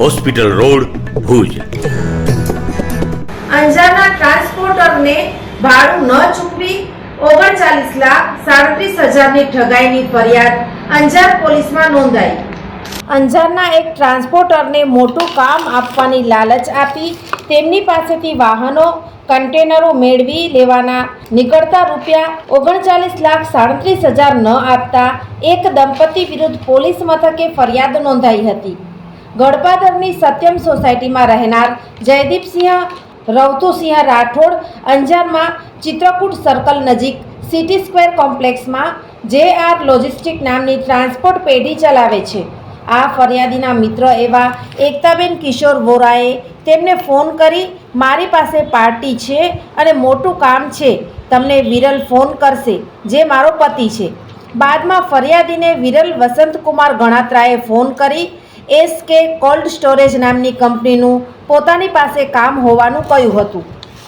Hospital road Bhuj. અંજારના ટ્રાન્સપોર્ટરને ભાડું ન ચૂકવી ઓગણચાલીસ લાખ સાડત્રીસ હજારની ઠગાઈની ફરિયાદ અંજાર પોલીસમાં નોંધાઈ. અંજારના એક ટ્રાન્સપોર્ટરને મોટું કામ આપવાની લાલચ આપી તેમની પાસેથી વાહનો, કન્ટેનરો મેળવી લેવાના નીકળતા રૂપિયા ઓગણચાલીસ લાખ સાડત્રીસ હજાર ન આપતા એક દંપતી વિરુદ્ધ પોલીસ મથકે ફરિયાદ નોંધાઈ હતી. ગડપાદરની સત્યમ સોસાયટીમાં રહેનાર જયદીપસિંહ રવતુસિંહ રાઠોડ અંજારમાં ચિત્રકૂટ સર્કલ નજીક સિટી સ્ક્વેર કોમ્પ્લેક્સમાં જે આર લોજિસ્ટિક નામની ટ્રાન્સપોર્ટ પેઢી ચલાવે છે. આ ફરિયાદીના મિત્ર એવા એકતાબેન કિશોર વોરાએ તેમને ફોન કરી, મારી પાસે પાર્ટી છે અને મોટું કામ છે. તમને વિરલ ફોન કરશે, જે મારો પતિ છે. બાદમાં ફરિયાદીને વિરલ વસંતકુમાર ગણાત્રાએ ફોન કરી એસ કે કોલ્ડ સ્ટોરેજ નામની કંપનીનું પોતાની પાસે કામ હોવાનું કહ્યું હતું.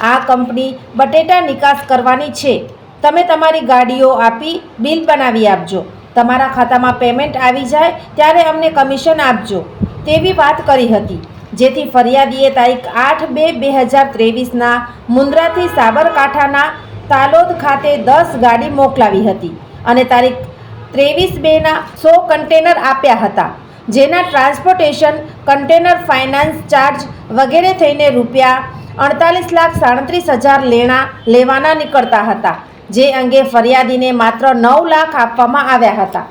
આ કંપની બટેટા નિકાસ કરવાની છે. તમે તમારી ગાડીઓ આપી બિલ બનાવી આપજો. તમારા ખાતામાં પેમેન્ટ આવી જાય ત્યારે અમને કમિશન આપજો. તેવી વાત કરી હતી. જેથી ફરિયાદીએ તારીખ આઠ બે બે હજાર ત્રેવીસના મુન્દ્રાથી સાબરકાંઠાના તાલોદ ખાતે દસ ગાડી મોકલાવી હતી અને તારીખ ત્રેવીસ બેના સો કન્ટેનર આપ્યા હતા. જેના ટ્રાન્સપોર્ટેશન, કન્ટેનર ફાઇનાન્સ ચાર્જ વગેરે થઈને રૂપિયા અડતાલીસ લાખ સાડત્રીસ હજાર લેણા લેવાના નીકળતા હતા, જે અંગે ફરિયાદીને માત્ર નવ લાખ આપવામાં આવ્યા હતા.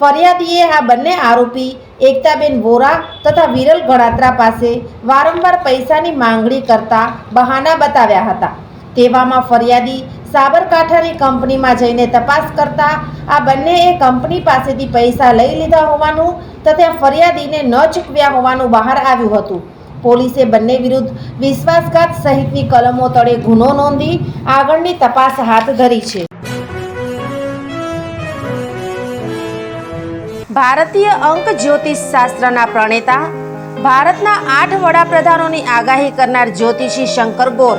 ફરિયાદીએ આ બંને આરોપી એકતાબેન વોરા તથા વિરલ ગણાત્રા પાસે વારંવાર પૈસાની માંગણી કરતા બહાના બતાવ્યા હતા. તેવામાં ફરિયાદી સાબરકાંઠાની કંપનીમાં જઈને તપાસ કરતા આ બંનેએ કંપની પાસેથી પૈસા લઈ લીધા હોવાનું તથા ફરિયાદીને ન ચૂકવ્યા હોવાનું બહાર આવ્યું હતું. પોલીસે બંને વિરુદ્ધ વિશ્વાસઘાત સહિતની કલમો તળે ગુનો નોંધી આગળની તપાસ હાથ ધરી છે. ભારતીય અંક જ્યોતિષ શાસ્ત્રના પ્રણેતા, ભારતના આઠ વડાપ્રધાનોની આગાહી કરનાર જ્યોતિષી શંકર ગોર